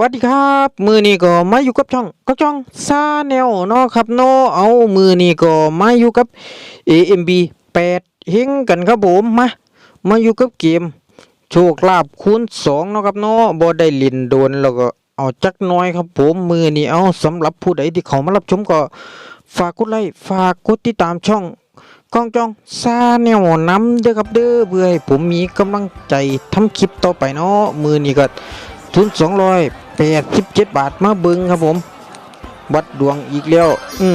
วัสดีครับ มือนี้ก็มาอยู่กับช่องก็ช่องซาแนวเนาะครับเนาะเอามือนี้ก็มาอยู่กับ AMB 8เฮงกันครับผมมามาอยู่กับเกม โชคลาภคูณ2เนาะครับเนาะบ่ได้ลินโดนแล้วก็เอาจักหน้อยครับผมมือนี้เอาสำหรับผู้ใดที่เขามารับชมก็ฝากกดไลค์ฝากกดติดตามช่องกองจองซาแนวน้ำเด้อครับเด้อเพื่อให้ผมมีกำลังใจทำคลิปต่อไปเนาะมือนี้ก็ทุนสองร้อย แปดสิบเจ็ดบาทมาเบึงครับผม วัดดวงอีกแล้ว อื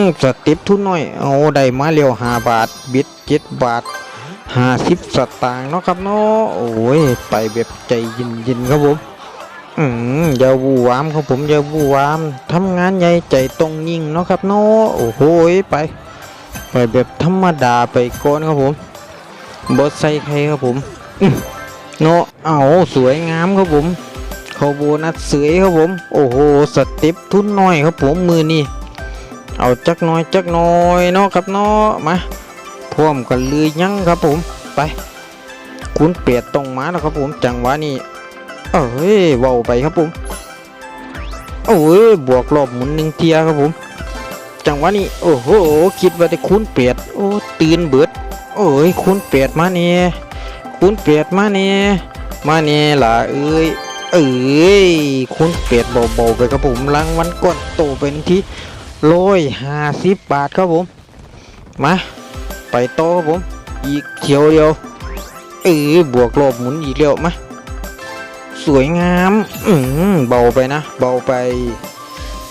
มสเต็ปทุนน้อย เอาได้มาเร็วห้าบาท บิดเจ็ดบาทห้าสิบสตางค์เนาะครับเนาะโอ้ย ไปแบบใจเย็นๆครับผม อืมอย่าวู่วามครับผมอย่าวู่วามทำงานใหญ่ใจตรงยิ่งเนาะครับเนาะโอ้โหไป ไปแบบธรรมดาไปก่อนครับผมบดใส่ใครครับผมอืมเนาะเอาสวยงามครับผม เขาโบนัสเสยครับผม โอ้โหสเต็ปทุนน้อยครับผมมือนี่เอาจักน้อยจักน้อยเนาะครับเนาะมาพร้อมกันเลยยังครับผมไปคุณเปียดตรงมาแล้วครับผมจังหวะนี้เอ้ยเบาไปครับผมโอ้ยบวกรอบหมุนหนึ่งเทียครับผม จังหวะนี้โอ้โหคิดว่าได้คุณเปียดโอ้ตื่นเบิดโอ้ยคุณเปียดมาเนี่ยคุณเปียดมาเนี่ยมาเนี่ยล่ะเอ้ย เอ้ยคุณเป็ดเบาๆไปครับผมรางวัลก้อนโตเป็นที่ร้อยห้าสิบบาทครับผมมาไปโตครับผม อีกเขียวเดียวเออบวกลบหมุนอีกแล้วมาสวยงามอืมเบาไปนะเบาไป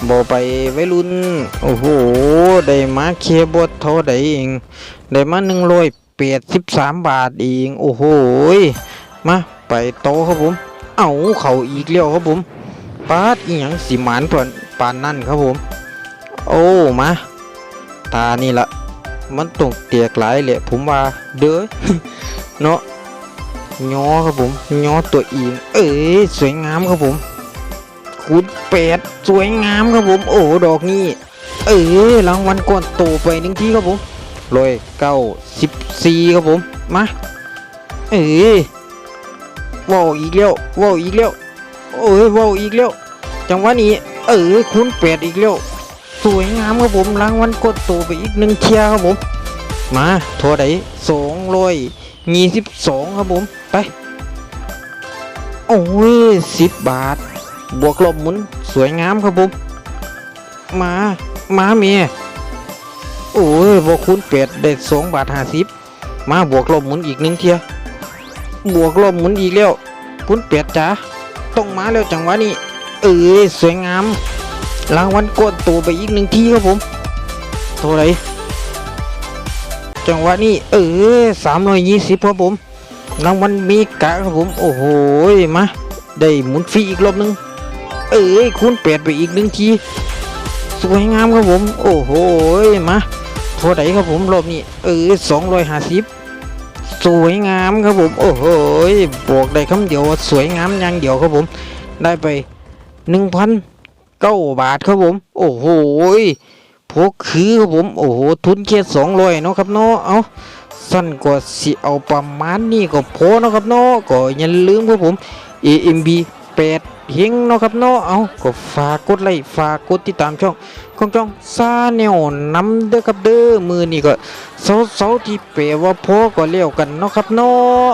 เบาไปไว้รุ่น โอ้โห ได้มาเคบดเท่าใดเอง ได้มาหนึ่งร้อยแปดสิบสามบาทเอง โอ้โห มา ไปโตครับผม เอาเขาอีกแล้วครับผมปาดอีหยังสีหมานปานปานนั่นครับผม โอ้มาตานี่ละมันตกเตียกหลายเลยผมว่าเด้อเนาะย้อครับผมย้อตัวเองเอ้ยสวยงามครับผมคูณแปดสวยงามครับผม โอ้ดอกนี้ เอ้ยรางวัลก่อนโตไปหนึ่งทีครับผมรอยเก้าสิบสี่ครับผมมาเอ้ย ว้าวอีกแล้วว้าวอีกแล้วโอ้ยว้าวอีกแล้วจังหวะนี้ เออคุณแปดอีกแล้วสวยงามครับผมรางวัลกดตัวไปอีกหนึ่งเชียร์ครับผมมาโทรไดสองร้อยยี่สิบสองครับผมไปโอ้ยสิบบาท บวกลบหมุนสวยงามครับผมมามาเมียโอ้ยบวกคูณแปดได้สองบาทห้าสิบมาบวกลบหมุนอีกหนึ่งเทีย บวกลบหมุนอีกแล้วคุณเป็ดจ๋าต้องมาแล้วจังหวะนี้เอ้ยสวยงาม รางวัลกดตัวไปอีกหนึ่งทีครับผมเท่าไหรจังหวะนี้เออสามร้อยยี่สิบครับผมรางวัลมีกะครับผมโอ้โหมาได้หมุนฟรีอีกรอบหนึง เอ้ยคูณแปดไปอีกหนึ่งทีสวยงามครับผม โอ้โหมาเท่าไหรครับผมรอบนี้เออสองร้อยห้าสิบ สวยงามครับผม โอ้โหบอกได้คำเดียวว่าสวยงามอย่างเดียวครับผม ได้ไปหนึ่งพันเก้าบาทครับผม โอ้โหพวกคือครับผม โอ้โห ทุนแค่สองร้อยเนาะครับเนาะ เอาสั้นกว่าสิเอาประมาณนี้ก็พอเนาะครับเนาะ ก็อย่าลืมครับผม AMB 8เฮงเนาะครับเนาะเอาก็ฝากกดไลค์ฝากกดติดตามช่องของช่องซาเนวนำเด้อครับเด้อมือนี่ก็เสาเสาที่เปลว่าพอก็เลี้ยวกันเนาะครับเนาะ